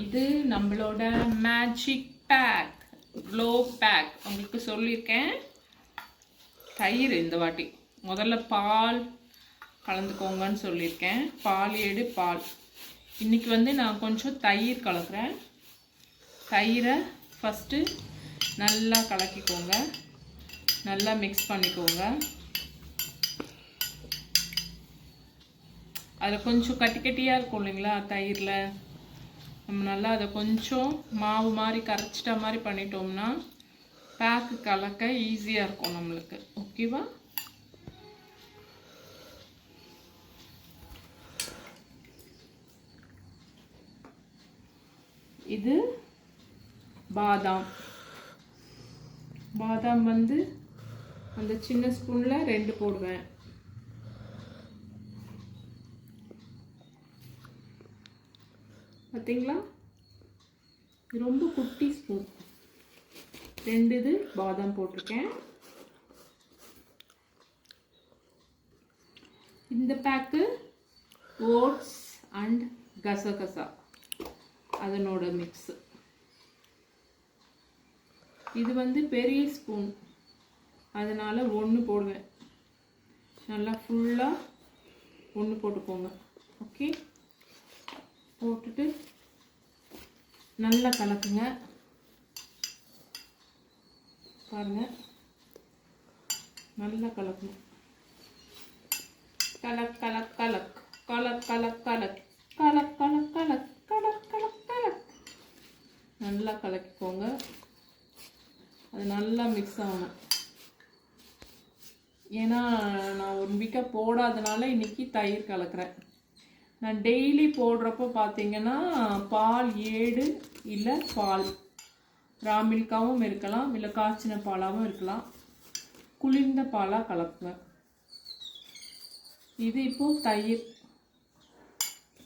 இது நம்மளோட magic back glow back உங்களுக்கு சொல்லியிருக்கேன். தயிர் இந்த வாட்டி. முதல்ல பால் கலந்துக்கோங்கன்னு சொல்லியிருக்கேன். பால் ஏடு பால். இன்றைக்கி வந்து நான் கொஞ்சம் தயிர் கலக்குறேன். தயிரை ஃபஸ்ட்டு நல்லா கலக்கிக்கோங்க. நல்லா மிக்ஸ் பண்ணிக்கோங்க. அதில் கொஞ்சம் கட்டி கட்டியாக இருக்கும் இல்லைங்களா தயிரில்? நம்ம நல்லா அதை கொஞ்சம் மாவு மாதிரி கரைச்சிட்ட மாதிரி பண்ணிட்டோம்னா பேக்கு கலக்க ஈஸியாக இருக்கும் நம்மளுக்கு. ஓகேவா இது பாதாம். பாதாம் வந்து அந்த சின்ன ஸ்பூனில் ரெண்டு போடுவேன். பார்த்தீங்களா இது ரொம்ப குட்டி ஸ்பூன் ரெண்டு இது பாதாம் போட்டிருக்கேன். இந்த பேக்கு ஓட்ஸ் அண்ட் கசகசா. அதனோட மிக்ஸு இது வந்து பெரிய ஸ்பூன் அதனால் ஒன்று போடுவேன். நல்லா ஃபுல்லாக ஒன்று போட்டுக்கோங்க. ஓகே போட்டுட்டு நல்லா கலக்குங்க. பாருங்க. நல்லா கலக்கணும். கலக் கலக் கலக். கலக் கலக் கலக். கலக் கலக் கலக். கலக் கலக் கலக். நல்லா கலக்கிக்கோங்க. அது நல்லா மிக்ஸ் ஆகணும். ஏன்னா நான் ஒன் வீக்காக போடாதனால இன்றைக்கி தயிர் கலக்கிறேன். நான் டெய்லி போடுறப்போ பார்த்தீங்கன்னா பால் ஏடு இல்லை பால். ராமில்காவும் இருக்கலாம் இல்லை காய்ச்சின பாலாகவும் இருக்கலாம். குளிர்ந்த பாலாக கலப்புவேன் இது இப்போ தயிர்.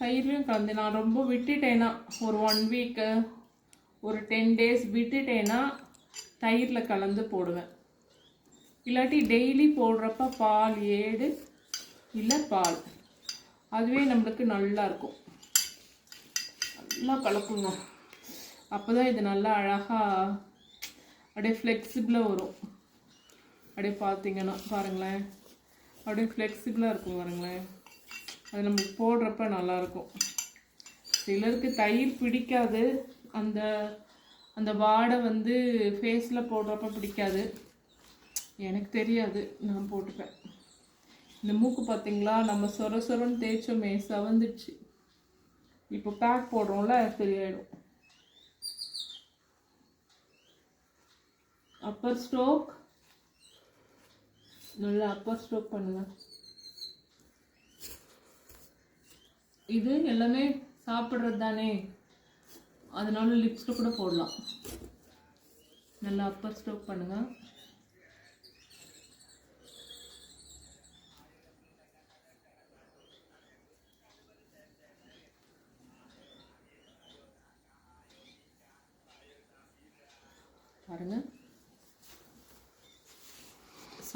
தயிரும் கலந்து நான் ரொம்ப விட்டுட்டேன்னா ஒரு ஒன் வீக்கு ஒரு டென் டேஸ் விட்டுட்டேன்னா தயிரில் கலந்து போடுவேன். இல்லாட்டி டெய்லி போடுறப்ப பால் ஏடு இல்லை பால். அதுவே நம்மளுக்கு நல்லா இருக்கும். நல்லா கலக்குங்க. அப்போ தான் இது நல்லா அழகாக அப்படியே ஃப்ளெக்சிபிளாக வரும். அப்படியே பார்த்தீங்கன்னா பாருங்களேன். அப்படியே ஃப்ளெக்சிபிளாக இருக்கும் பாருங்களேன். அது நம்ம போடுறப்ப நல்லாயிருக்கும் சிலருக்கு தயிர் பிடிக்காது. அந்த அந்த வாடை வந்து ஃபேஸில் போடுறப்ப பிடிக்காது. எனக்கு தெரியாது. நான் போட்டுப்பேன். இந்த மூக்கு பார்த்தீங்களா நம்ம சொர சொரன்னு தேய்ச்சோமே சவந்துடுச்சு. இப்போ பேக் போடுறோம்ல சரியாயிடும். அப்பர் ஸ்ட்ரோக் நல்லா அப்பர் ஸ்ட்ரோக் பண்ணுங்க. இது எல்லாமே சாப்பிட்றது தானே. அதனால லிப்ஸ்டிக் கூட போடலாம். நல்லா அப்பர் ஸ்ட்ரோக் பண்ணுங்கள்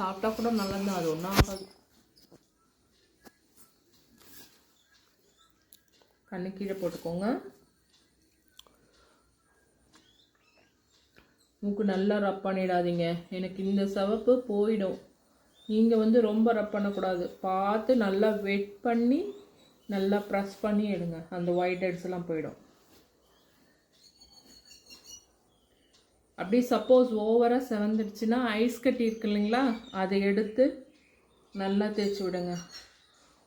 சாப்பிட்டா கூட நல்லது அது ஒன்றும் ஆகாது. கண்ணு கீழே போட்டுக்கோங்க. மூக்கு நல்லா ரப் பண்ணிடாதீங்க. எனக்கு இந்த சிவப்பு போயிடும். நீங்கள் வந்து ரொம்ப ரப் பண்ணக்கூடாது. பார்த்து நல்லா வெட் பண்ணி நல்லா ப்ரெஸ் பண்ணி எடுங்க. அந்த ஒயிட் ஹெட்ஸ் எல்லாம் போயிடும். அப்படியே சப்போஸ் ஓவராக செவந்துடுச்சுன்னா ஐஸ் கட்டி இருக்கு இல்லைங்களா? அதை எடுத்து நல்லா தேய்ச்சி விடுங்க.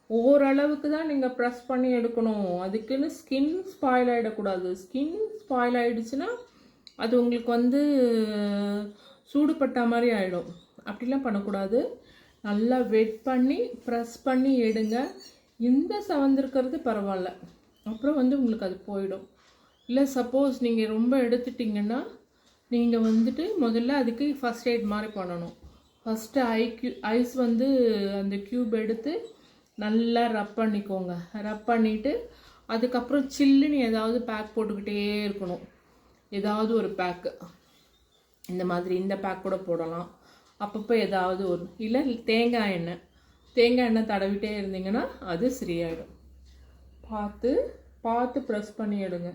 ஓரளவுக்கு தான் நீங்கள் ப்ரெஸ் பண்ணி எடுக்கணும். அதுக்குன்னு ஸ்கின் ஸ்பாயில் ஆகிடக்கூடாது ஸ்கின் ஸ்பாயில் ஆகிடுச்சுன்னா அது உங்களுக்கு வந்து சூடுபட்ட மாதிரி ஆகிடும் அப்படிலாம் பண்ணக்கூடாது. நல்லா வெட் பண்ணி ப்ரெஸ் பண்ணி எடுங்க. இந்த செவந்திருக்கிறது பரவாயில்ல. அப்புறம் வந்து உங்களுக்கு அது போயிடும். இல்லை சப்போஸ் நீங்கள் ரொம்ப எடுத்துட்டிங்கன்னா நீங்கள் வந்துட்டு முதல்ல அதுக்கு ஃபஸ்ட் எய்ட் மாதிரி பண்ணணும். ஃபஸ்ட்டு ஐ க்யூ ஐஸ் வந்து அந்த க்யூப் எடுத்து நல்லா ரப் பண்ணிக்கோங்க. ரப் பண்ணிவிட்டு அதுக்கப்புறம் சில்லுன்னு ஏதாவது பேக் போட்டுக்கிட்டே இருக்கணும். ஏதாவது ஒரு பேக்கு இந்த மாதிரி இந்த பேக் கூட போடலாம். அப்பப்போ ஏதாவது ஒரு இல்லை தேங்காய் எண்ணெய். தேங்காய் எண்ணெய் தடவிட்டே இருந்தீங்கன்னா அது சரியாயிடும். பார்த்து பார்த்து ப்ரெஸ் பண்ணி எடுங்க.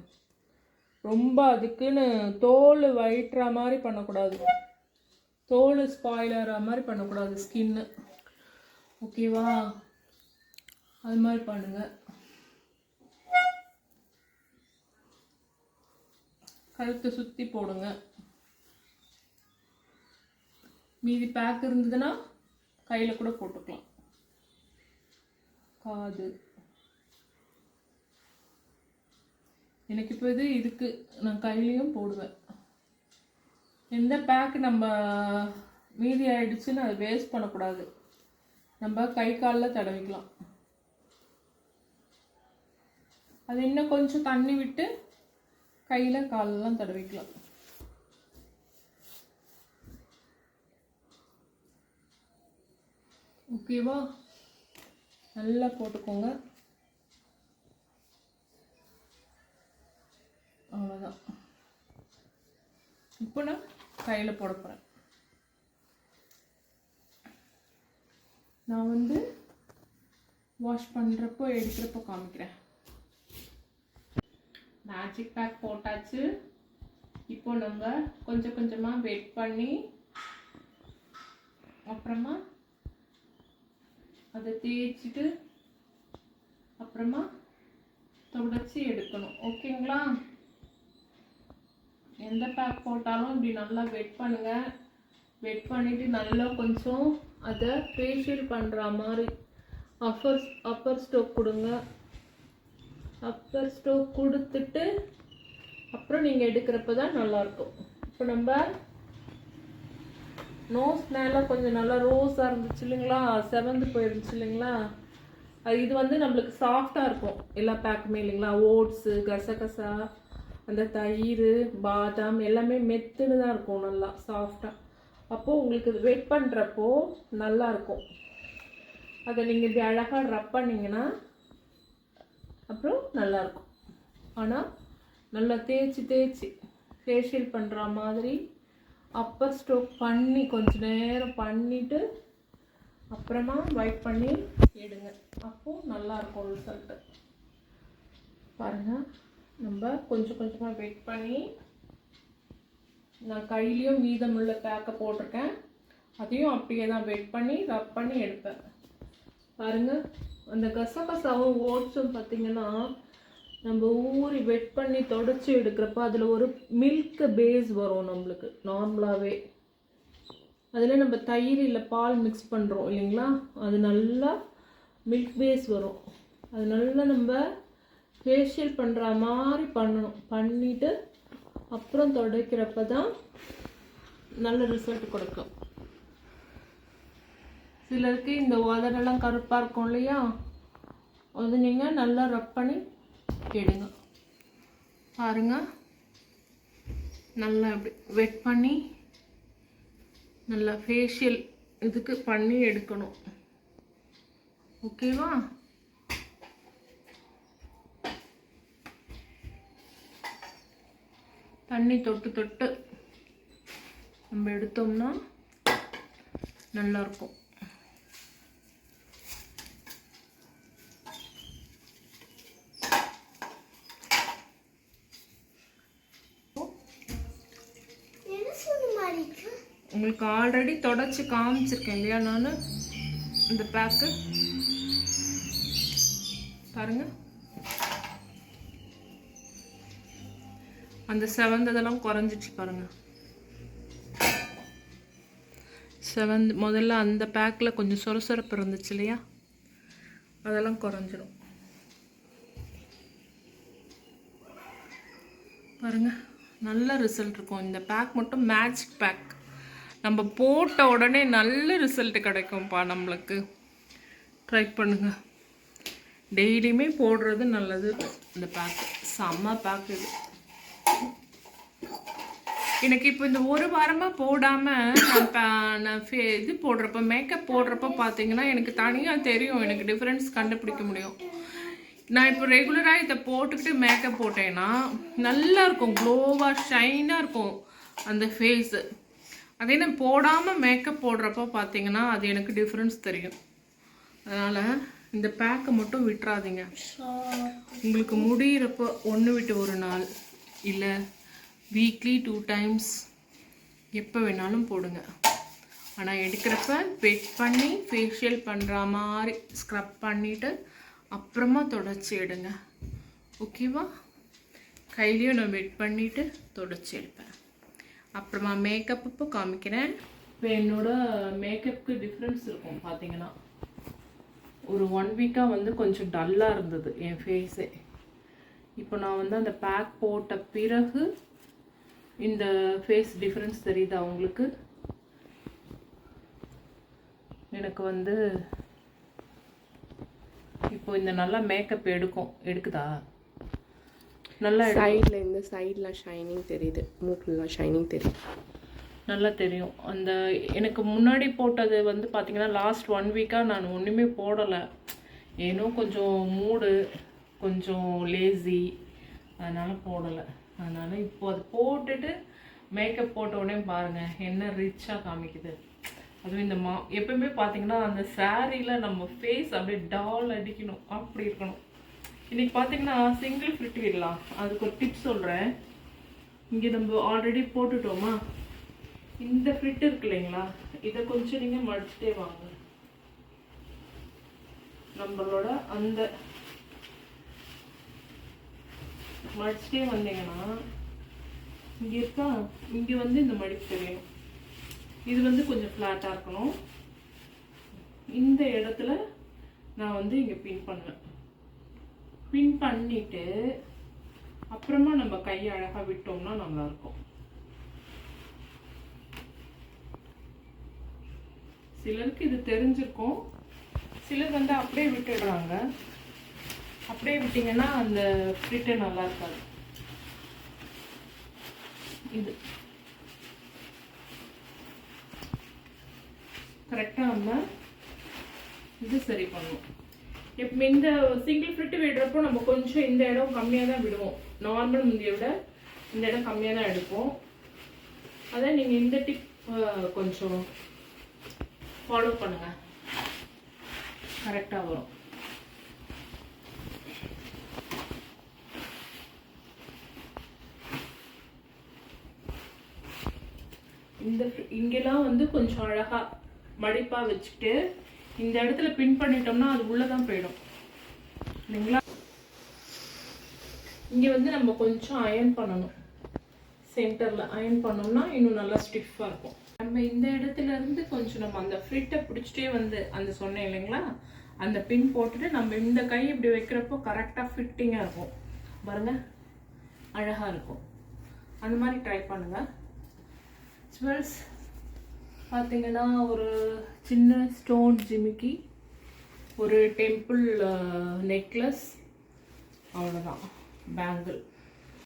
ரொம்ப அதுக்குன்னு தோல் வயிற்றுற மாதிரி பண்ணக்கூடாது. தோல் ஸ்பாயிலர் மாதிரி பண்ணக்கூடாது ஸ்கின்னு ஓகேவா அது மாதிரி பண்ணுங்கள் கழுத்தை சுற்றி போடுங்க. மீதி பேக் இருந்ததுன்னா கையில் கூட போட்டுக்கலாம். காது. எனக்கு இப்போ இது இதுக்கு நான் கையிலையும் போடுவேன். எந்த பேக் நம்ம மீதி ஆகிடுச்சுன்னு அதை வேஸ்ட் பண்ணக்கூடாது. நம்ம கை காலில் தடவிக்கலாம். அது இன்னும் கொஞ்சம் தண்ணி விட்டு கையில் காலெல்லாம் தடவிக்கலாம். ஓகேவா நல்லா போட்டுக்கோங்க. அவ்வளோதான் இப்போ நான் கையில் போட போகிறேன் நான் வந்து வாஷ் பண்ணுறப்போ எடுக்கிறப்போ காமிக்கிறேன். மேஜிக் பேக் போட்டாச்சு. இப்போ நம்ம கொஞ்சம் கொஞ்சமாக வெயிட் பண்ணி அப்புறமா அதை தேய்ச்சிட்டு அப்புறமா தொடச்சி எடுக்கணும். ஓகேங்களா எந்த பேக் போட்டாலும் இப்படி நல்லா வெட் பண்ணுங்க. வெட் பண்ணிட்டு நல்லா கொஞ்சம் அதை ஃபேஷியல் பண்ணுற மாதிரி அப்பர் அப்பர் ஸ்டோக் கொடுங்க. அப்பர் ஸ்டோக் கொடுத்துட்டு அப்புறம் நீங்கள் எடுக்கிறப்ப தான் நல்லாயிருக்கும். இப்போ நம்ம நோஸ் மேலே கொஞ்சம் நல்லா ரோஸாக இருந்துச்சு இல்லைங்களா? செவந்து போயிருந்துச்சு இல்லைங்களா? அது இது வந்து நம்மளுக்கு சாஃப்டாக இருக்கும். எல்லா பேக்குமே இல்லைங்களா? ஓட்ஸு கசகசா அந்த தயிர் பாதாம் எல்லாமே மெத்துன்னு தான் இருக்கும் நல்லா சாஃப்டாக அப்போது உங்களுக்கு இது வெயிட் பண்ணுறப்போ நல்லா இருக்கும். அதை நீங்கள் இப்படி அழகாக ரப் பண்ணிங்கன்னா அப்புறம் நல்லாயிருக்கும் ஆனால் நல்லா தேய்ச்சி தேய்ச்சி ஃபேஷியல் பண்ணுற மாதிரி அப்பர் ஸ்டோக் பண்ணி கொஞ்ச நேரம் பண்ணிவிட்டு அப்புறமா வைட் பண்ணி எடுங்க. அப்போது நல்லாயிருக்கும் ரிசல்ட்டு பாருங்கள் நம்ம கொஞ்சம் கொஞ்சமாக வெயிட் பண்ணி நான் கையிலையும் மீதமுள்ள பேக்கை போட்டிருக்கேன். அதையும் அப்படியே தான் வெயிட் பண்ணி ரப் பண்ணி எடுப்பேன். பாருங்கள் அந்த கசகசாவும் ஓட்ஸும் பார்த்தீங்கன்னா நம்ம ஊறி வெட் பண்ணி தொடச்சி எடுக்கிறப்ப அதில் ஒரு மில்க் பேஸ் வரும் நம்மளுக்கு நார்மலாகவே அதில் நம்ம தயிர் இல்லை பால் மிக்ஸ் பண்ணுறோம் இல்லைங்களா? அது நல்லா மில்க் பேஸ் வரும். அது நல்லா நம்ம ஃபேஷியல் பண்ணுற மாதிரி பண்ணணும். பண்ணிவிட்டு அப்புறம் துடைக்கிறப்ப தான் நல்ல ரிசல்ட் கொடுக்கும். சிலருக்கு இந்த உதடெல்லாம் கருப்பாக இருக்கும் இல்லையா? அது நீங்கள் நல்லா ரப் பண்ணி எடுங்க பாருங்க. நல்லா இப்படி வெட் பண்ணி நல்லா ஃபேஷியல் இதுக்கு பண்ணி எடுக்கணும். ஓகேவா தண்ணி தொட்டு தொட்டு நம்ம எடுத்தோம்னா நல்லாயிருக்கும்? உங்களுக்கு ஆல்ரெடி தொடச்சி காமிச்சிருக்கேன் இல்லையா நான்? இந்த பேக்கு பாருங்க. அந்த செவந்ததெல்லாம் குறைஞ்சிச்சு பாருங்கள் செவந்து முதல்ல அந்த பேக்கில் கொஞ்சம் சொரசொரப்பு இருந்துச்சு இல்லையா? அதெல்லாம் குறைஞ்சிடும். பாருங்க நல்ல ரிசல்ட் இருக்கும். இந்த பேக் மட்டும் மேஜிக் பேக் நம்ம போட்ட உடனே நல்ல ரிசல்ட் கிடைக்கும்ப்பா நம்மளுக்கு. ட்ரை பண்ணுங்க. டெய்லியுமே போடுறது நல்லது. இந்த பேக் செம்ம பேக் இது. எனக்கு இப்போ இந்த ஒரு வாரமாக போடாமல் நான் இது போடுறப்ப மேக்கப் போடுறப்ப பார்த்தீங்கன்னா எனக்கு தனியாக தெரியும் எனக்கு டிஃப்ரென்ஸ் கண்டுபிடிக்க முடியும். நான் இப்போ ரெகுலராக இதை போட்டுக்கிட்டு மேக்கப் போட்டேன்னா நல்லா இருக்கும் க்ளோவாக ஷைனாக இருக்கும் அந்த ஃபேஸு அதே நான் போடாமல் மேக்கப் போடுறப்போ பார்த்தீங்கன்னா அது எனக்கு டிஃப்ரென்ஸ் தெரியும். அதனால் இந்த பேக்கை மட்டும் விட்டுறாதீங்க. உங்களுக்கு முடியிறப்போ ஒன்று விட்டு ஒரு நாள் இல்லை வீக்லி டூ டைம்ஸ் எப்போ வேணாலும் போடுங்க. ஆனால் எடுக்கிறப்ப வெட் பண்ணி ஃபேஷியல் பண்ணுற மாதிரி ஸ்க்ரப் பண்ணிவிட்டு அப்புறமா தொடச்சி எடுங்க. ஓகேவா கையிலையும் நான் வெட் பண்ணிவிட்டு தொடச்சி எடுப்பேன். அப்புறமா மேக்கப் இப்போ காமிக்கிறேன். இப்போ என்னோட மேக்கப்புக்கு டிஃப்ரென்ஸ் இருக்கும் பார்த்தீங்கன்னா ஒரு ஒன் வீக்காக வந்து கொஞ்சம் டல்லாக இருந்தது என் ஃபேஸே இப்போ நான் வந்து அந்த பேக் போட்ட பிறகு இந்த ஃபேஸ் டிஃப்ரென்ஸ் தெரியுதா உங்களுக்கு? எனக்கு வந்து இப்போ இந்த நல்லா மேக்கப் எடுக்கும் எடுக்குதா? நல்லா சைடில் இந்த சைடில் ஷைனிங் தெரியுது. மூக்குலாம் ஷைனிங் தெரியுது. நல்லா தெரியும். அந்த எனக்கு முன்னாடி போட்டது வந்து பார்த்தீங்கன்னா லாஸ்ட் ஒன் வீக்காக நான் ஒன்றுமே போடலை. ஏனோ கொஞ்சம் மூடு கொஞ்சம் லேசி அதனால் போடலை. அதனால் இப்போ அது போட்டுட்டு மேக்கப் போட்ட உடனே பாருங்கள் என்ன ரிச்சாக காமிக்குது. அதுவும் இந்த மா எப்பயுமே பார்த்தீங்கன்னா அந்த சாரியில் நம்ம ஃபேஸ் அப்படியே டால் அடிக்கணும். அப்படி இருக்கணும். இன்னைக்கு பார்த்தீங்கன்னா சிங்கிள் ஃபிட் விடலாம் அதுக்கு ஒரு டிப்ஸ் சொல்கிறேன் இங்கே நம்ம ஆல்ரெடி போட்டுட்டோமா? இந்த ஃபிட் இருக்கு இல்லைங்களா? இதை கொஞ்சம் நீங்கள் மடிச்சிட்டே வாங்க. நம்மளோட அந்த மடிச்சிட்டே வந்தீங்கன்னா இங்கே இருக்கா? இங்கே வந்து இந்த மடிப்பு தெரியும். இது வந்து கொஞ்சம் ஃப்ளாட்டாக இருக்கணும். இந்த இடத்துல நான் வந்து இங்கே பின் பண்ணுவேன். பின் பண்ணிட்டு அப்புறமா நம்ம கையை அழகாக விட்டோம்னா நல்லா இருக்கும். சிலருக்கு இது தெரிஞ்சிருக்கும். சிலர் வந்து அப்படியே விட்டுடுறாங்க. அப்படியே விட்டிங்கன்னா அந்த ஃப்ரிட்டு நல்லா இருக்காது. இது. கரெக்டாக நம்ம இது சரி பண்ணுவோம். இப்போ இந்த சிங்கிள் ஃபிட்டு விடுறப்போ நம்ம கொஞ்சம் இந்த இடம் கம்மியாக தான் விடுவோம். நார்மல் முந்தைய விட இந்த இடம் கம்மியாக தான் எடுப்போம். அதான் நீங்கள் இந்த டிப் கொஞ்சம் ஃபாலோ பண்ணுங்கள் கரெக்டாக வரும். இந்த இங்கெல்லாம் வந்து கொஞ்சம் அழகாக மடிப்பாக வச்சுட்டு இந்த இடத்துல பின் பண்ணிட்டோம்னா அது உள்ளே தான் போயிடும். இல்லைங்களா? இங்கே வந்து நம்ம கொஞ்சம் அயன் பண்ணணும். சென்டரில் அயன் பண்ணோம்னா இன்னும் நல்லா ஸ்டிஃபாக இருக்கும். நம்ம இந்த இடத்துல இருந்து கொஞ்சம் நம்ம அந்த ஃபிட்டை பிடிச்சிட்டே வந்து அந்த சொன்னேன் இல்லைங்களா? அந்த பின் போட்டுட்டு நம்ம இந்த கை இப்படி வைக்கிறப்போ கரெக்டாக ஃபிட்டிங்காக இருக்கும். பாருங்கள் அழகாக இருக்கும். அந்த மாதிரி ட்ரை பண்ணுங்கள் ஜுவல்ஸ் பார்த்தீங்கன்னா ஒரு சின்ன ஸ்டோன் ஜிமிக்கி ஒரு டெம்பிள் நெக்லஸ் அவ்வளோதான் பேங்கிள்